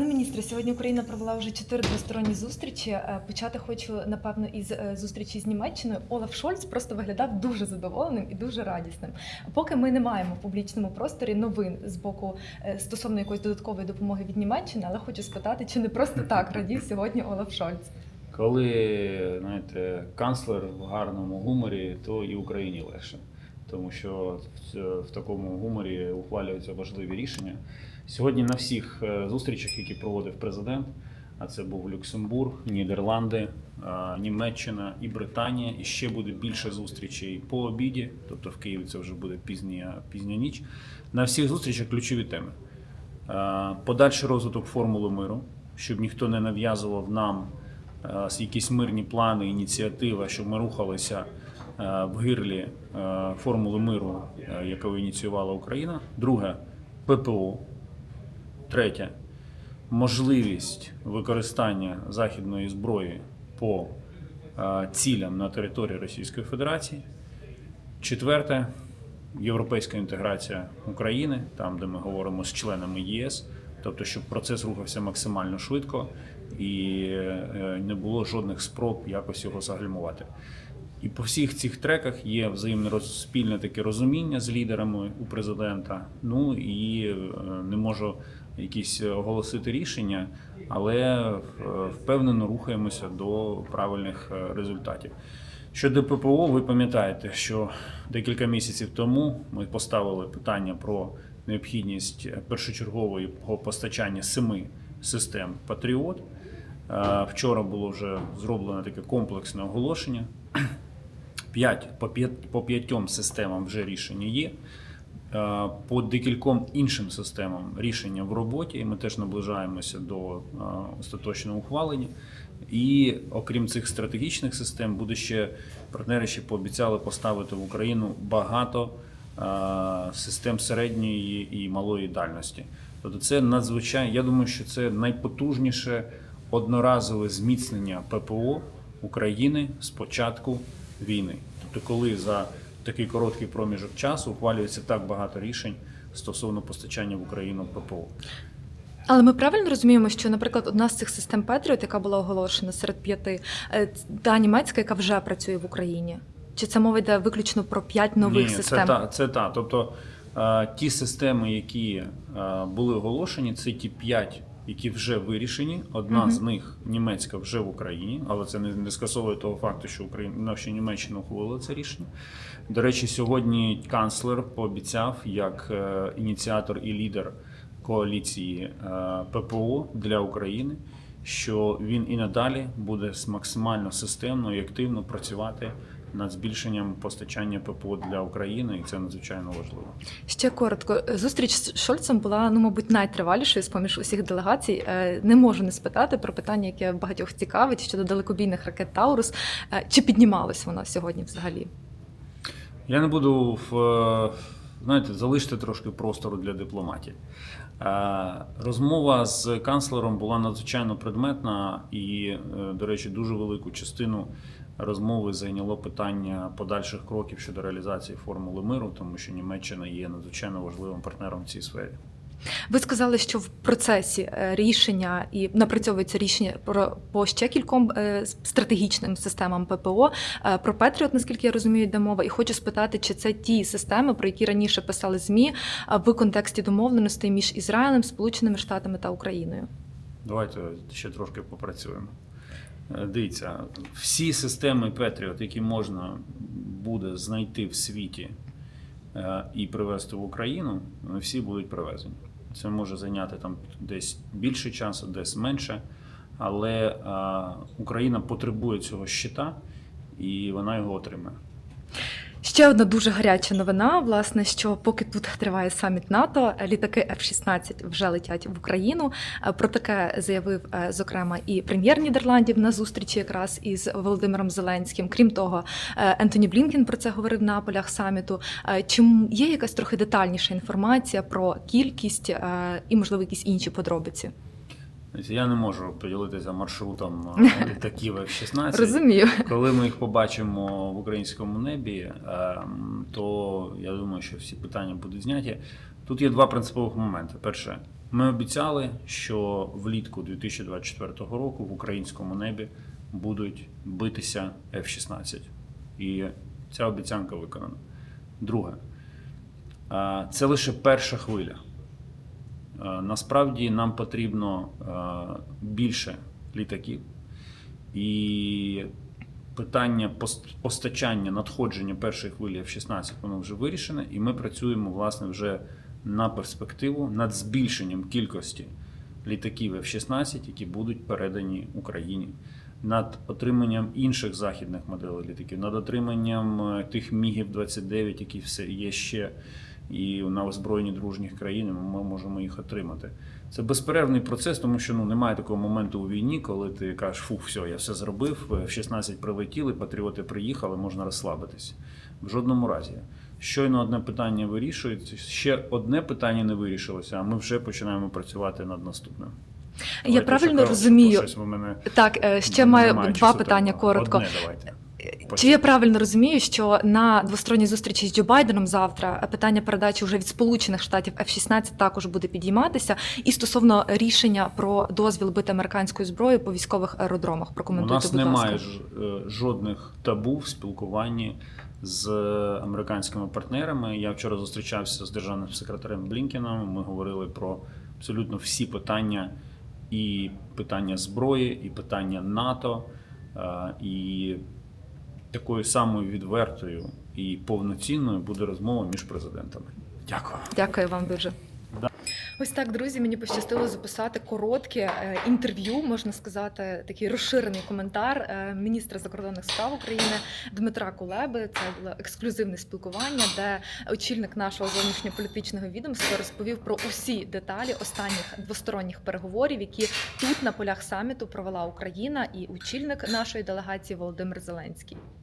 Пане міністре, сьогодні Україна провела вже чотири двосторонні зустрічі. Е, Почати хочу напевно із е, зустрічі з Німеччиною. Олаф Шольц просто виглядав дуже задоволеним і дуже радісним. Поки ми не маємо в публічному просторі новин з боку е, стосовно якоїсь додаткової допомоги від Німеччини, але хочу спитати, чи не просто так радів сьогодні Олаф Шольц. Коли знаєте, канцлер в гарному гуморі, то і Україні легше. Тому що в, такому гуморі ухвалюються важливі рішення. Сьогодні на всіх е, зустрічах, які проводив президент, а це був Люксембург, Нідерланди, е, Німеччина і Британія. І ще буде більше зустрічей по обіді, тобто в Києві це вже буде пізня, пізня ніч. На всіх зустрічах ключові теми. Е, Подальший розвиток формули миру, щоб ніхто не нав'язував нам якісь мирні плани, ініціативи, щоб ми рухалися в гирлі е, формули миру, е, яку ініціювала Україна. Друге ППО. Третє можливість використання західної зброї по е, цілям на території Російської Федерації. Четверте європейська інтеграція України, там де ми говоримо з членами ЄС, тобто, щоб процес рухався максимально швидко і е, не було жодних спроб якось його загальмувати. І по всіх цих треках є взаємне спільне таке розуміння з лідерами у президента. Ну і е, не можу якісь оголосити рішення, але е, впевнено рухаємося до правильних е, результатів. Щодо ППО, ви пам'ятаєте, що декілька місяців тому ми поставили питання про необхідність першочергового постачання семи систем Патріот. Е, Вчора було вже зроблено таке комплексне оголошення. П'ять по п'ят- по п'ятьом системам вже рішення є. Е, По декільком іншим системам рішення в роботі, і ми теж наближаємося до е, остаточного ухвалення. І окрім цих стратегічних систем, буде ще партнери ще пообіцяли поставити в Україну багато е, систем середньої і малої дальності. Тобто, це надзвичайно. Я думаю, що це найпотужніше одноразове зміцнення ППО України з початку війни. Тобто, коли за такий короткий проміжок часу ухвалюється так багато рішень стосовно постачання в Україну ППО. Але ми правильно розуміємо, що, наприклад, одна з цих систем Петріот, яка була оголошена серед п'яти, е, та німецька, яка вже працює в Україні. Чи це мова йде виключно про п'ять нових Ні, систем? Це та, це та. Тобто е, ті системи, які е, були оголошені, це ті п'ять, які вже вирішені. Одна Мгм. з них німецька вже в Україні, але це не, не скасовує того факту, що Україна що Німеччина ухвалила це рішення. До речі, сьогодні канцлер пообіцяв як е, ініціатор і лідер коаліції е, ППО для України. Що він і надалі буде максимально системно і активно працювати над збільшенням постачання ППО для України, і це надзвичайно важливо. Ще коротко. Зустріч з Шольцем була, ну, мабуть, найтривалішою з поміж усіх делегацій. Е, Не можу не спитати про питання, яке багатьох цікавить щодо далекобійних ракет Таурус. Е, Чи піднімалось воно сьогодні взагалі? Я не буду в е, знаєте, залиште трошки простору для дипломатії. Е, Розмова з канцлером була надзвичайно предметна, і, е, до речі, дуже велику частину розмови зайняло питання подальших кроків щодо реалізації формули миру, тому що Німеччина є надзвичайно важливим партнером в цій сфері. Ви сказали, що в процесі е, рішення і напрацьовується рішення про по ще кільком е, стратегічним системам ППО. Е, Про Петріот, наскільки я розумію, йде мова, і хочу спитати, чи це ті системи, про які раніше писали змі в контексті домовленостей між Ізраїлем, Сполученими Штатами та Україною. Давайте ще трошки попрацюємо. Дивіться, всі системи Patriot, які можна буде знайти в світі і привезти в Україну, вони всі будуть привезені. Це може зайняти там десь більше часу, десь менше. Але Україна потребує цього щита, і вона його отримає. Ще одна дуже гаряча новина. Власне, що поки тут триває саміт НАТО, літаки F-16 вже летять в Україну. Про таке заявив е, зокрема і прем'єр Нідерландів на зустрічі якраз із Володимиром Зеленським. Крім того, е, Ентоні Блінкен про це говорив на полях саміту. Е, Чи є якась трохи детальніша інформація про кількість і можливо якісь інші подробиці? Я не можу поділитися маршрутом е, літаків F-16. Розумію. Коли ми їх побачимо в українському небі, ем, то я думаю, що всі питання будуть зняті. Тут є два принципових моменти. Перше, Ми обіцяли, що влітку 2024 року в українському небі будуть битися F-16. І ця обіцянка виконана. Друге, е, це лише перша хвиля. Е, Насправді нам потрібно е, більше літаків. І питання пос- постачання, надходження першої хвилі F-16 воно вже вирішене, і ми працюємо власне вже на перспективу над збільшенням кількості літаків F-16, які будуть передані Україні, над отриманням інших західних моделей літаків, над отриманням е, тих мігів 29, які все є ще. І на озброєнні дружніх країн ми можемо їх отримати. Це безперервний процес, тому що ну немає такого моменту у війні, коли ти кажеш, фу, все, я все зробив. В 16 прилетіли, патріоти приїхали, можна розслабитися. В жодному разі. Щойно одне питання вирішується, ще одне питання не вирішилося, а ми вже починаємо працювати над наступним. Я Давайте правильно розумію. Щось ви мене Так, е, ще маю два питання коротко. Одне давайте. Чи я правильно розумію, що на двосторонній зустрічі з Джо Байденом завтра питання передачі вже від Сполучених Штатів F-16 також буде підійматися, і стосовно рішення про дозвіл бити американською зброєю по військових аеродромах? У нас будь немає ласка. ж- е, жодних табу в спілкуванні з американськими партнерами. Я вчора зустрічався з державним секретарем Блінкеном. Ми говорили про абсолютно всі питання, і питання зброї, і питання НАТО, е, і такою самою відвертою і повноцінною буде розмова між президентами. Дякую. Дякую вам дуже. Ось так, друзі. Мені пощастило записати коротке е, інтерв'ю, можна сказати, такий розширений коментар е, міністра закордонних справ України Дмитра Кулеби. Це було ексклюзивне спілкування, де очільник нашого зовнішньополітичного відомства розповів про усі деталі останніх двосторонніх переговорів, які тут на полях саміту провела Україна і очільник нашої делегації Володимир Зеленський.